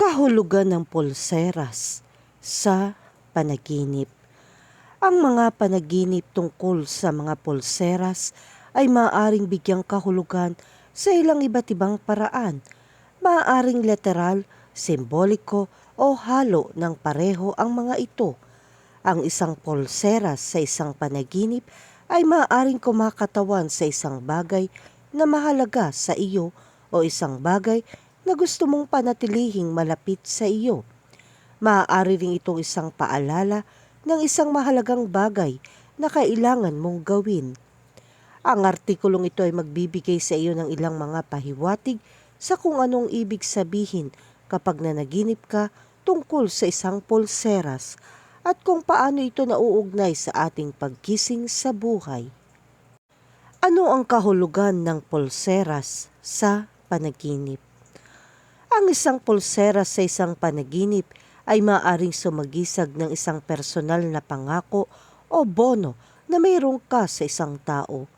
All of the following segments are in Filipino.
kahulugan ng pulseras sa panaginip. Ang mga panaginip tungkol sa mga pulseras ay maaaring bigyang kahulugan sa ilang iba't ibang paraan. Maaaring literal, simboliko o halo ng pareho ang mga ito. Ang isang pulseras sa isang panaginip ay maaaring kumakatawan sa isang bagay na mahalaga sa iyo o isang bagay na gusto mong panatilihing malapit sa iyo. Maaari rin itong isang paalala ng isang mahalagang bagay na kailangan mong gawin. Ang artikulong ito ay magbibigay sa iyo ng ilang mga pahiwatig sa kung anong ibig sabihin kapag nanaginip ka tungkol sa isang pulseras at kung paano ito nauugnay sa ating pagkising sa buhay. Ano ang kahulugan ng pulseras sa panaginip? Ang isang pulseras sa isang panaginip ay maaring sumagisag ng isang personal na pangako o bono na mayroong ka sa isang tao.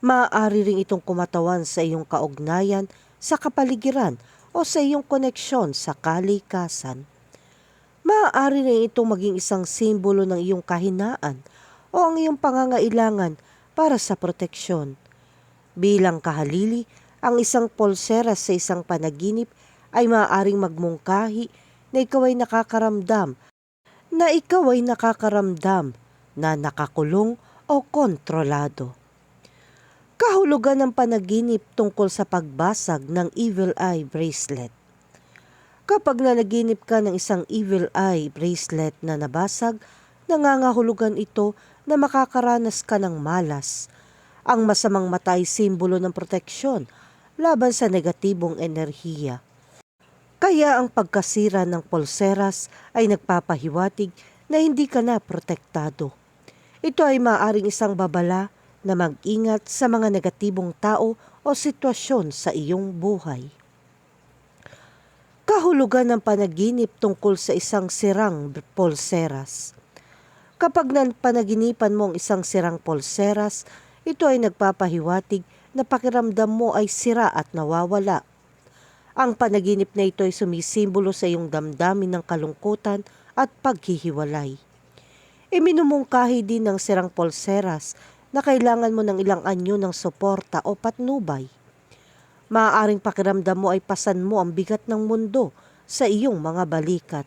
Maaari rin itong kumatawan sa iyong kaugnayan sa kapaligiran o sa iyong koneksyon sa kalikasan. Maaari rin itong maging isang simbolo ng iyong kahinaan o ang iyong pangangailangan para sa proteksyon. Bilang kahalili, ang isang pulseras sa isang panaginip ay maaaring magmungkahi na ikaw ay nakakaramdam, na ikaw ay nakakaramdam na nakakulong o kontrolado. Kahulugan ng panaginip tungkol sa pagbasag ng evil eye bracelet. Kapag nanaginip ka ng isang evil eye bracelet na nabasag, nangangahulugan ito na makakaranas ka ng malas. Ang masamang mata ay simbolo ng proteksyon laban sa negatibong enerhiya. Kaya ang pagkasira ng pulseras ay nagpapahiwatig na hindi ka na protektado. Ito ay maaring isang babala na mag-ingat sa mga negatibong tao o sitwasyon sa iyong buhay. Kahulugan ng panaginip tungkol sa isang sirang pulseras. Kapag panaginipan mo ang isang sirang pulseras, ito ay nagpapahiwatig na pakiramdam mo ay sira at nawawala. Ang panaginip na ito ay sumisimbolo sa iyong damdamin ng kalungkutan at paghihiwalay. Iminumungkahi din ng sirang pulseras na kailangan mo ng ilang anyo ng suporta o patnubay. Maaaring pakiramdam mo ay pasan mo ang bigat ng mundo sa iyong mga balikat.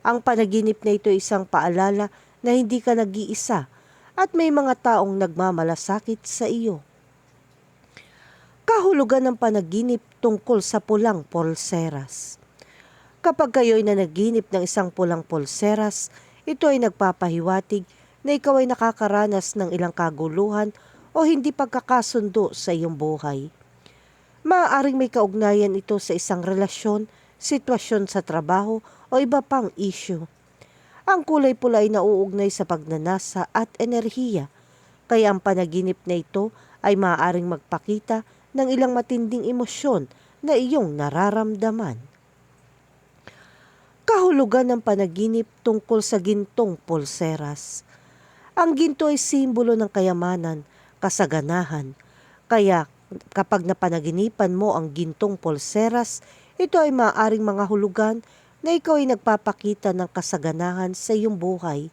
Ang panaginip na ito ay isang paalala na hindi ka nag-iisa at may mga taong nagmamalasakit sa iyo. Kahulugan ng panaginip tungkol sa pulang pulseras. Kapag kayo'y nanaginip ng isang pulang pulseras, ito ay nagpapahiwatig na ikaw ay nakakaranas ng ilang kaguluhan o hindi pagkakasundo sa iyong buhay. Maaaring may kaugnayan ito sa isang relasyon, sitwasyon sa trabaho o iba pang issue. Ang kulay pula ay nauugnay sa pagnanasa at enerhiya, kaya ang panaginip na ito ay maaaring magpakita ng ilang matinding emosyon na iyong nararamdaman. Kahulugan ng panaginip tungkol sa gintong pulseras. Ang ginto ay simbolo ng kayamanan, kasaganahan. Kaya kapag napanaginipan mo ang gintong pulseras, ito ay maaaring mga hulugan na ikaw ay nagpapakita ng kasaganahan sa iyong buhay.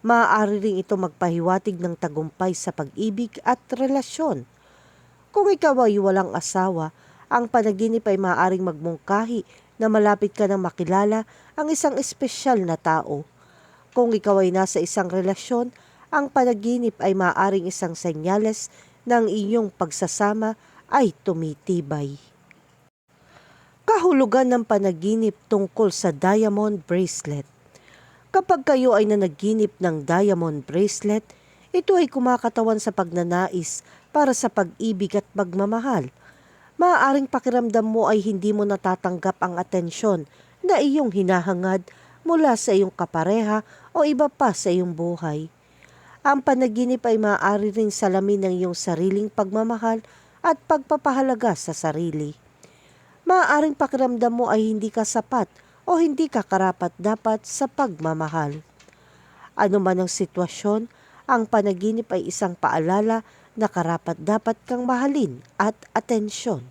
Maaari rin ito magpahiwatig ng tagumpay sa pag-ibig at relasyon kung ikaw ay walang asawa, ang panaginip ay maaaring magmungkahi na malapit ka nang makilala ang isang espesyal na tao. Kung ikaw ay nasa isang relasyon, ang panaginip ay maaaring isang senyales ng iyong pagsasama ay tumitibay. Kahulugan ng panaginip tungkol sa diamond bracelet. Kapag kayo ay nanaginip ng diamond bracelet, ito ay kumakatawan sa pagnanais para sa pag-ibig at pagmamahal. Maaaring pakiramdam mo ay hindi mo natatanggap ang atensyon na iyong hinahangad mula sa iyong kapareha o iba pa sa iyong buhay. Ang panaginip ay maaari ring salamin ng iyong sariling pagmamahal at pagpapahalaga sa sarili. Maaaring pakiramdam mo ay hindi ka sapat o hindi ka karapat dapat sa pagmamahal. Ano man ang sitwasyon, ang panaginip ay isang paalala na karapat dapat kang mahalin at atensyon.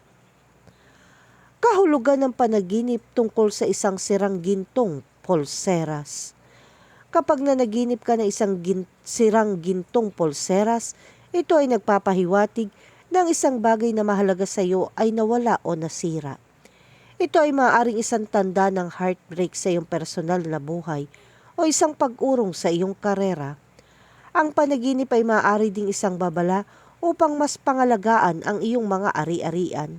Kahulugan ng panaginip tungkol sa isang sirang gintong polseras. Kapag nanaginip ka ng isang gin- sirang gintong polseras, ito ay nagpapahiwatig ng isang bagay na mahalaga sa iyo ay nawala o nasira. Ito ay maaaring isang tanda ng heartbreak sa iyong personal na buhay o isang pag-urong sa iyong karera. Ang panaginip ay maaari ding isang babala upang mas pangalagaan ang iyong mga ari-arian.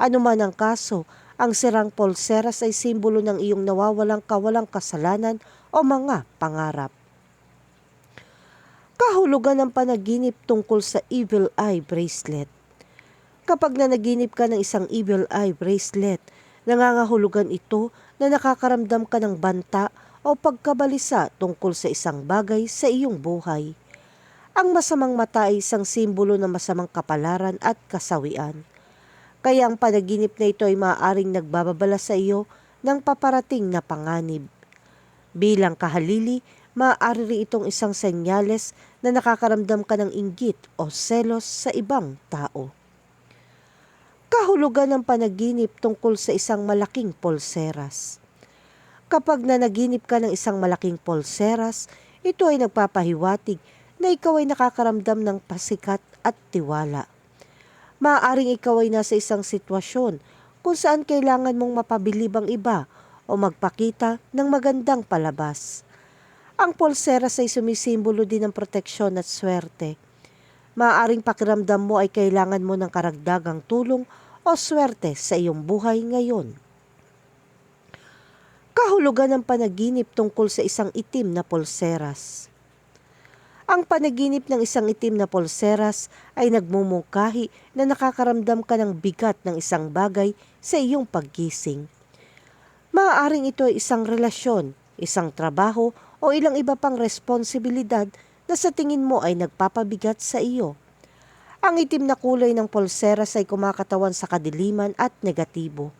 Ano man ang kaso, ang sirang polseras ay simbolo ng iyong nawawalang kawalang kasalanan o mga pangarap. Kahulugan ng panaginip tungkol sa evil eye bracelet. Kapag nanaginip ka ng isang evil eye bracelet, nangangahulugan ito na nakakaramdam ka ng banta o pagkabalisa tungkol sa isang bagay sa iyong buhay. Ang masamang mata ay isang simbolo ng masamang kapalaran at kasawian. Kaya ang panaginip na ito ay maaaring nagbababala sa iyo ng paparating na panganib. Bilang kahalili, maaari itong isang senyales na nakakaramdam ka ng inggit o selos sa ibang tao. Kahulugan ng panaginip tungkol sa isang malaking polseras. Kapag nanaginip ka ng isang malaking polseras, ito ay nagpapahiwatig na ikaw ay nakakaramdam ng pasikat at tiwala. Maaaring ikaw ay nasa isang sitwasyon kung saan kailangan mong mapabilib ang iba o magpakita ng magandang palabas. Ang polseras ay sumisimbolo din ng proteksyon at swerte. Maaaring pakiramdam mo ay kailangan mo ng karagdagang tulong o swerte sa iyong buhay ngayon. Kahulugan ng panaginip tungkol sa isang itim na polseras. Ang panaginip ng isang itim na polseras ay nagmumungkahi na nakakaramdam ka ng bigat ng isang bagay sa iyong paggising. Maaaring ito ay isang relasyon, isang trabaho o ilang iba pang responsibilidad na sa tingin mo ay nagpapabigat sa iyo. Ang itim na kulay ng polseras ay kumakatawan sa kadiliman at negatibo.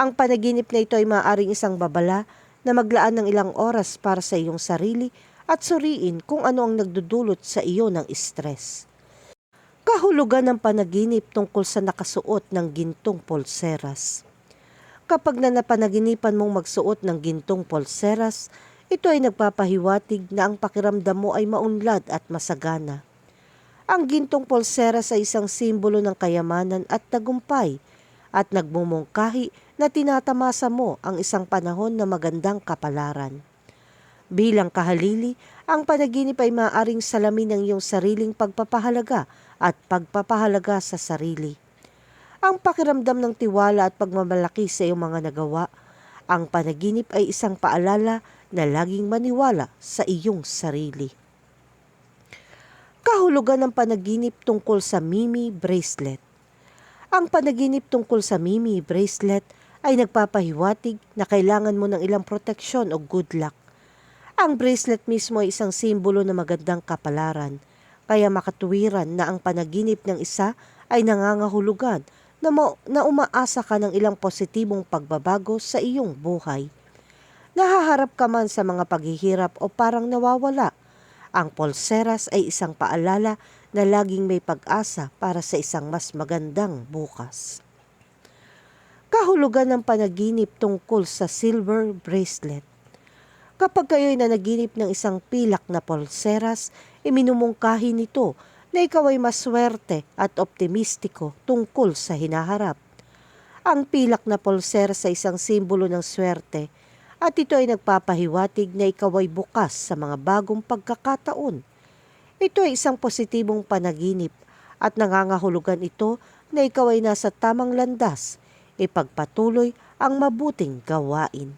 Ang panaginip na ito ay maaaring isang babala na maglaan ng ilang oras para sa iyong sarili at suriin kung ano ang nagdudulot sa iyo ng stress. Kahulugan ng panaginip tungkol sa nakasuot ng gintong polseras. Kapag na napanaginipan mong magsuot ng gintong polseras, ito ay nagpapahiwatig na ang pakiramdam mo ay maunlad at masagana. Ang gintong polseras ay isang simbolo ng kayamanan at tagumpay at nagmumungkahi na tinatamasa mo ang isang panahon na magandang kapalaran. Bilang kahalili, ang panaginip ay maaaring salamin ng iyong sariling pagpapahalaga at pagpapahalaga sa sarili. Ang pakiramdam ng tiwala at pagmamalaki sa iyong mga nagawa, ang panaginip ay isang paalala na laging maniwala sa iyong sarili. Kahulugan ng panaginip tungkol sa Mimi Bracelet Ang panaginip tungkol sa Mimi Bracelet ay nagpapahiwatig na kailangan mo ng ilang proteksyon o good luck. Ang bracelet mismo ay isang simbolo ng magandang kapalaran, kaya makatuwiran na ang panaginip ng isa ay nangangahulugan na, mo, na umaasa ka ng ilang positibong pagbabago sa iyong buhay. Nahaharap ka man sa mga paghihirap o parang nawawala, ang polseras ay isang paalala na laging may pag-asa para sa isang mas magandang bukas. Kahulugan ng panaginip tungkol sa silver bracelet. Kapag kayo'y nanaginip ng isang pilak na polseras, iminumungkahi nito na ikaw ay maswerte at optimistiko tungkol sa hinaharap. Ang pilak na polseras ay isang simbolo ng swerte at ito ay nagpapahiwatig na ikaw ay bukas sa mga bagong pagkakataon. Ito ay isang positibong panaginip at nangangahulugan ito na ikaw ay nasa tamang landas, ipagpatuloy ang mabuting gawain.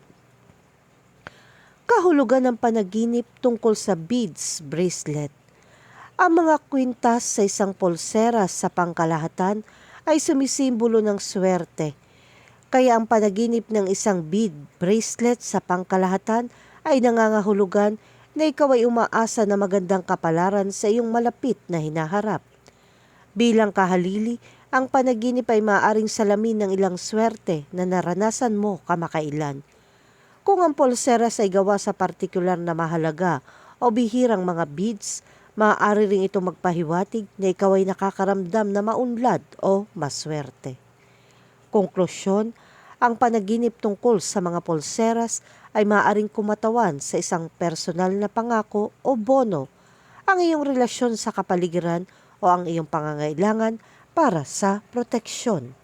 Kahulugan ng panaginip tungkol sa beads bracelet. Ang mga kwintas sa isang polsera sa pangkalahatan ay sumisimbolo ng swerte. Kaya ang panaginip ng isang bead bracelet sa pangkalahatan ay nangangahulugan na ikaw ay umaasa na magandang kapalaran sa iyong malapit na hinaharap. Bilang kahalili, ang panaginip ay maaaring salamin ng ilang swerte na naranasan mo kamakailan. Kung ang polseras ay gawa sa partikular na mahalaga o bihirang mga beads, maaari rin ito magpahiwatig na ikaw ay nakakaramdam na maunlad o maswerte. Konklusyon, ang panaginip tungkol sa mga pulseras ay maaaring kumatawan sa isang personal na pangako o bono, ang iyong relasyon sa kapaligiran o ang iyong pangangailangan para sa proteksyon.